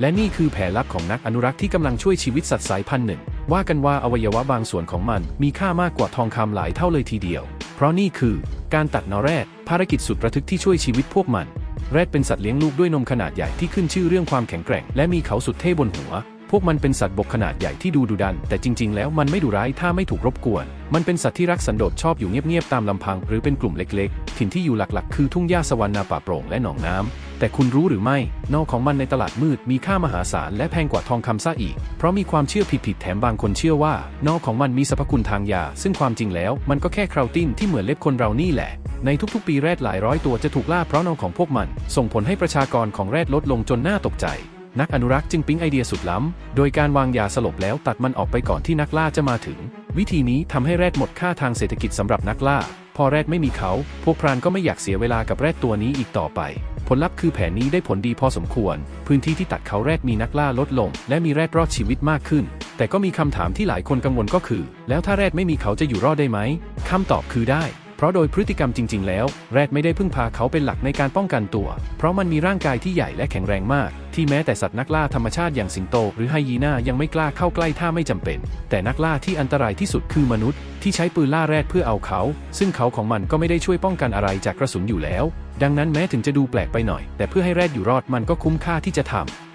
และนี่คือแผนลับของนักอนุรักษ์ที่กำลังช่วยชีวิตสัตว์สายพันธุ์หนึ่ง ว่ากันว่าอวัยวะบางส่วนของมันมีค่ามากกว่าทองคำหลายเท่าเลยทีเดียว เพราะนี่คือการตัดนอแรด ภารกิจสุดระทึกที่ช่วยชีวิตพวกมัน แรดเป็นสัตว์เลี้ยงลูกด้วยนมขนาดใหญ่ที่ขึ้นชื่อเรื่องความแข็งแกร่ง และมีเขาสุดเท่บนหัว พวกมันเป็นสัตว์บกขนาดใหญ่ที่ดูดุดัน แต่จริงๆ แล้วมันไม่ดุร้ายถ้าไม่ถูกรบกวน มันเป็นสัตว์ที่รักสันโดษชอบอยู่เงียบๆตามลำพัง หรือเป็นกลุ่มเล็กๆ ถิ่นที่อยู่หลักๆ คือทุ่งหญ้าสวรรณาป่าโปร่งและหนองน้ำ แต่คุณรู้หรือไม่นอกของมันในตลาดมืดมีค่ามหาศาลและแพงกว่าทองคำซะอีก เพราะมีความเชื่อผิดๆแถมบางคนเชื่อว่านอกของมันมีสรรพคุณทางยา ซึ่งความจริงแล้วมันก็แค่คราวติ้นที่เหมือนเล็บคนเรานี่แหละ ในทุกๆ ปีแรดหลายร้อยตัวจะถูกล่าเพราะนองของพวกมัน ส่งผลให้ประชากรของแรดลดลงจนน่าตกใจนักอนุรักษ์จึงปิ๊งไอเดียสุดล้ำ โดยการวางยาสลบแล้วตัดมันออกไปก่อนที่นักล่าจะมาถึง วิธีนี้ทำให้แรดหมดค่าทางเศรษฐกิจสำหรับนักล่า พอแรดไม่มีเขา พวกพรานก็ไม่อยากเสียเวลากับแรดตัวนี้อีกต่อไป ผลลัพธ์คือแผนนี้ได้ผลดีพอสมควร พื้นที่ที่ตัดเขาแรดมีนักล่าลดลง และมีแรดรอดชีวิตมากขึ้น แต่ก็มีคำถามที่หลายคนกังวลก็คือ แล้วถ้าแรดไม่มีเขาจะอยู่รอดได้ไหมคำตอบคือได้เพราะโดยพฤติกรรมจริง ๆ แล้ว แรดไม่ได้พึ่งพาเขาเป็นหลักในการป้องกันตัว เพราะมันมีร่างกายที่ใหญ่และแข็งแรงมาก ที่แม้แต่สัตว์นักล่าธรรมชาติอย่างสิงโต หรือไฮยีน่ายังไม่กล้าเข้าใกล้ถ้าไม่จำเป็น แต่นักล่าที่อันตรายที่สุดคือมนุษย์ ที่ใช้ปืนล่าแรดเพื่อเอาเขา ซึ่งเขาของมันก็ไม่ได้ช่วยป้องกันอะไรจากกระสุนอยู่แล้ว ดังนั้นแม้ถึงจะดูแปลกไปหน่อย แต่เพื่อให้แรดอยู่รอดมันก็คุ้มค่าที่จะทำ